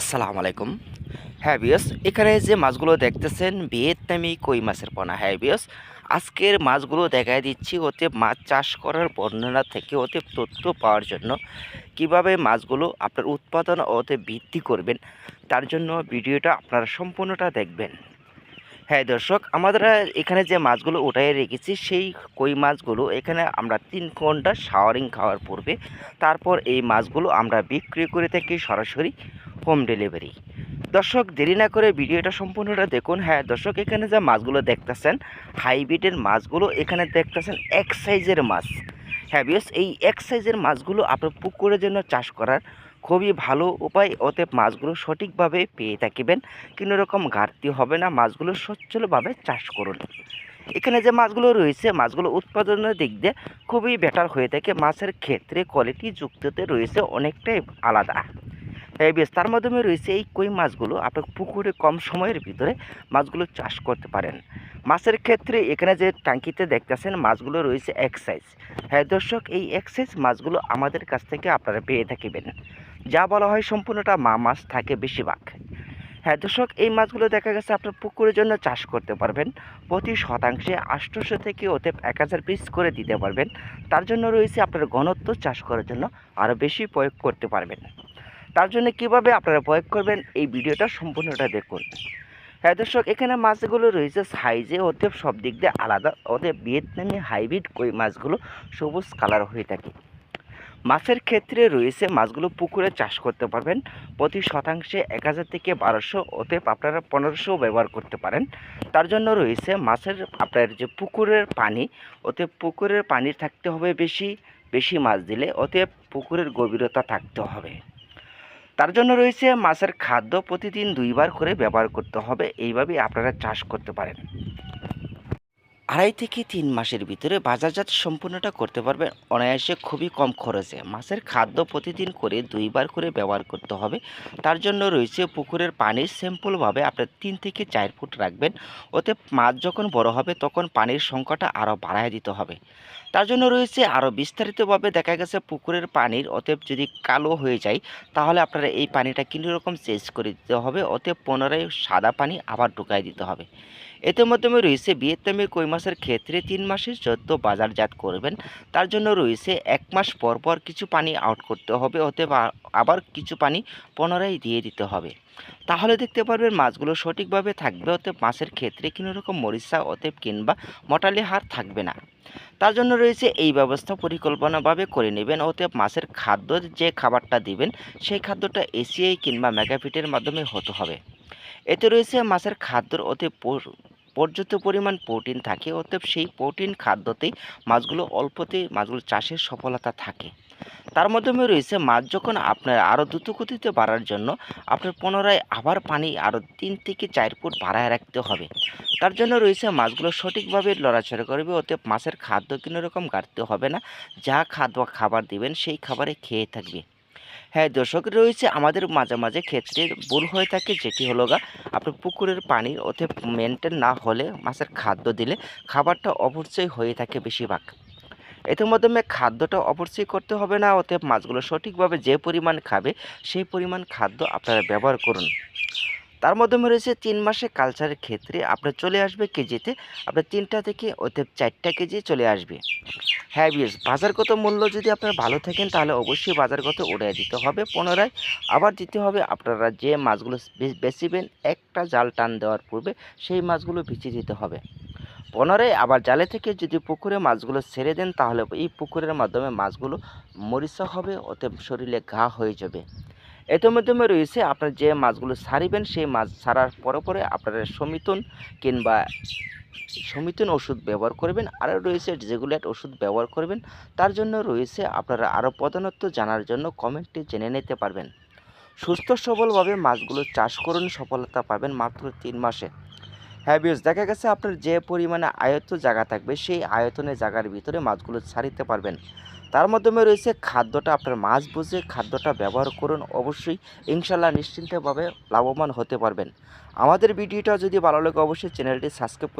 আসসালামু আলাইকুম। হ্যাঁ বিয়স এখানে যে মাছগুলো দেখতেছেন ভিয়েতনামি কই মাছের পোনা। হ্যাঁ বিয়স আজকের মাছগুলো দেখাই দিচ্ছি ওতে মাছ চাষ করার বর্ণনা থেকে ওতে তথ্য পাওয়ার জন্য কীভাবে মাছগুলো আপনার উৎপাদন ওতে বৃদ্ধি করবেন, তার জন্য ভিডিওটা আপনারা সম্পূর্ণটা দেখবেন। হ্যাঁ দর্শক, আমাদের এখানে যে মাছগুলো উঠাই রেখেছি, সেই কই মাছগুলো এখানে আমরা তিন ঘণ্টা শাওয়ারিং খাওয়ার পূর্বে, তারপর এই মাছগুলো আমরা বিক্রি করে থাকি সরাসরি হোম ডেলিভারি দর্শক, দেরি না করে ভিডিওটা সম্পূর্ণটা দেখুন। হ্যাঁ দর্শক, এখানে যে মাছগুলো দেখতেছেন হাইব্রিডের মাছগুলো এখানে দেখতেছেন এক সাইজের মাছ। হ্যাঁ বিয়স এই এক সাইজের মাছগুলো আপনার পুকুরের জন্য চাষ করার খুবই ভালো উপায়। অতএব মাছগুলো সঠিকভাবে পেয়ে থাকিবেন। কোনো রকম ঘাটতি হবে না। মাছগুলো সচ্ছলভাবে চাষ করুন। এখানে যে মাছগুলো রয়েছে, মাছগুলো উৎপাদনের দিক দিয়ে খুবই বেটার হয়ে থাকে। মাছের ক্ষেত্রে কোয়ালিটি যুক্ততে রয়েছে, অনেকটাই আলাদা। বেশ, তার মাধ্যমে রয়েছে এই কই মাছগুলো। আপনার পুকুরে কম সময়ের ভিতরে মাছগুলো চাষ করতে পারেন। মাছের ক্ষেত্রে এখানে যে ট্যাঙ্কিতে দেখতেছেন, মাছগুলো রয়েছে এক সাইজ হ্যাঁ দর্শক, এই এক সাইজ মাছগুলো আমাদের কাছ থেকে আপনারা পেয়ে থাকিবেন। যা বলা হয় সম্পূর্ণটা মা মাছ থাকে বেশিরভাগ। হ্যাঁ দর্শক, এই মাছগুলো দেখা গেছে আপনার পুকুরের জন্য চাষ করতে পারবেন। প্রতি শতাংশে আষ্টশো থেকে ওতে এক হাজার পিস করে দিতে পারবেন। তার জন্য রয়েছে আপনার ঘনত্ব চাষ করার জন্য আরও বেশি প্রয়োগ করতে পারবেন। তার জন্য কীভাবে আপনারা প্রয়োগ করবেন এই ভিডিওটা সম্পূর্ণটা দেখুন। হ্যাঁ দর্শক, এখানে মাছগুলো রয়েছে সাইজে ওতে সব দিক দিয়ে আলাদা। ওতে ভিয়েতনামি হাইব্রিড কই মাছগুলো সবুজ কালার হয়ে থাকে। মাছের ক্ষেত্রে রয়েছে মাছগুলো পুকুরে চাষ করতে পারবেন। প্রতি শতাংশে এক হাজার থেকে বারোশো ওতে আপনারা পনেরোশো ব্যবহার করতে পারেন। তার জন্য রয়েছে মাছের আপনার যে পুকুরের পানি ওতে পুকুরের পানি থাকতে হবে বেশি বেশি মাছ দিলে, অতএব পুকুরের গভীরতা থাকতে হবে। তার জন্য রয়েছে মাছের খাদ্য প্রতিদিন দুইবার করে ব্যবহার করতে হবে। এইভাবেই আপনারা চাষ করতে পারেন। আড়াই থেকে তিন মাসের ভিতরে বাজারজাত সম্পূর্ণটা করতে পারবেন অনায়াসে খুবই কম খরচে। মাছের খাদ্য প্রতিদিন করে দুইবার করে ব্যবহার করতে হবে। তার জন্য রয়েছে পুকুরের পানির স্যাম্পলভাবে আপনার তিন থেকে চার ফুট রাখবেন। ওতে মাছ যখন বড় হবে, তখন পানির সংখ্যাটা আরও বাড়ায় দিতে হবে। তার জন্য রয়েছে আরও বিস্তারিতভাবে দেখা গেছে পুকুরের পানির অতএব যদি কালো হয়ে যায়, তাহলে আপনারা এই পানিটা কোনো রকম চেঞ্জ করে দিতে হবে। অতএব পুনরায় সাদা পানি আবার ঢুকাই দিতে হবে। এতে মাধ্যমে রয়েছে ভিয়েতনামের কই মাছের ক্ষেত্রে তিন মাসের যত বাজারজাত করবেন, তার জন্য রয়েছে এক মাস পর পর কিছু পানি আউট করতে হবে, অতএব আবার কিছু পানি পুনরায় দিয়ে দিতে হবে। তাহলে দেখতে পারবেন মাছগুলো সঠিকভাবে থাকবে, অতএব মাছের ক্ষেত্রে কোনো রকম মরিচা, অতএব কিংবা মটালি হার থাকবে না। তার জন্য রয়েছে এই ব্যবস্থা পরিকল্পনাভাবে করে নেবেন, অতএব মাছের খাদ্য যে খাবারটা দিবেন, সেই খাদ্যটা এসিআই কিংবা মেগাফিটের মাধ্যমে হতে হবে। এতে রয়েছে মাছের খাদ্যর অতি পর্যাপ্ত পরিমাণ প্রোটিন থাকে, অতএব সেই প্রোটিন খাদ্যতেই মাছগুলো অল্পতে মাছগুলো চাষের সফলতা থাকে। তার মাধ্যমে রয়েছে মাছ যখন আপনার আরও দ্রুত গতিতে বাড়ার জন্য আপনার পুনরায় আবার পানি আরও তিন থেকে চার ফুট বাড়ায় রাখতে হবে। তার জন্য রয়েছে মাছগুলো সঠিকভাবে লড়াচড়া করবে, অতএব মাছের খাদ্য কোনো রকম গাড়তে হবে না। যা খাদ্য খাবার দিবেন, সেই খাবারে খেয়ে থাকবে। হ্যাঁ দর্শক, রয়েছে আমাদের মাঝে মাঝে ক্ষেত্রে ভুল হয়ে থাকে যেটি হলো গা আপনার পুকুরের পানি ওতে মেনটেন না হলে মাছের খাদ্য দিলে খাবারটা অপচয় হয়ে থাকে বেশিরভাগ। এর মাধ্যমে খাদ্যটা অপচয় করতে হবে না, ওতে মাছগুলো সঠিকভাবে যে পরিমাণ খাবে সেই পরিমাণ খাদ্য আপনারা ব্যবহার করুন। তার মাধ্যমে রয়েছে তিন মাসে কালচারের ক্ষেত্রে আপনার চলে আসবে কেজিতে, আপনার তিনটা থেকে ওতে চারটা কেজি চলে আসবে। হ্যাঁ বিয়েস বাজারগত মূল্য যদি আপনারা ভালো থাকেন, তাহলে অবশ্যই বাজারগত উড়িয়ে দিতে হবে। পুনরায় আবার দিতে হবে, আপনারা যে মাছগুলো বেচিবেন, একটা জাল টান দেওয়ার পূর্বে সেই মাছগুলো ভিজিয়ে দিতে হবে। পুনরায় আবার জালে থেকে যদি পুকুরে মাছগুলো ছেড়ে দেন, তাহলে এই পুকুরের মাধ্যমে মাছগুলো মরিচা হবে ওতে শরীরে ঘা হয়ে যাবে। এর মাধ্যমে রয়েছে, আপনার যে মাছগুলো ছাড়িবেন, সেই মাছ ছাড়ার পরে পরে আপনারা সমিতন কিংবা সমিতন ওষুধ ব্যবহার করবেন। আরও রয়েছে যেগুলেট ওষুধ ব্যবহার করবেন, তার জন্য রয়েছে আপনারা আরও প্রধানত জানার জন্য কমেন্টে জেনে নিতে পারবেন। সুস্থ সবলভাবে মাছগুলো চাষ করুন, সফলতা পাবেন মাত্র তিন মাসে। হ্যাঁ বিয়স দেখা গেছে আপনার যে পরিমাণে আয়ত্ত জায়গা থাকবে, সেই আয়তনের জায়গার ভিতরে মাছগুলো ছাড়িতে পারবেন। তার মাধ্যমে রয়েছে খাদ্যটা, আপনার মাছ বুঝে খাদ্যটা ব্যবহার করুন। অবশ্যই ইনশাল্লাহ নিশ্চিন্তভাবে লাভবান হতে পারবেন। আমাদের ভিডিওটা যদি ভালো লাগে, অবশ্যই চ্যানেলটি সাবস্ক্রাইব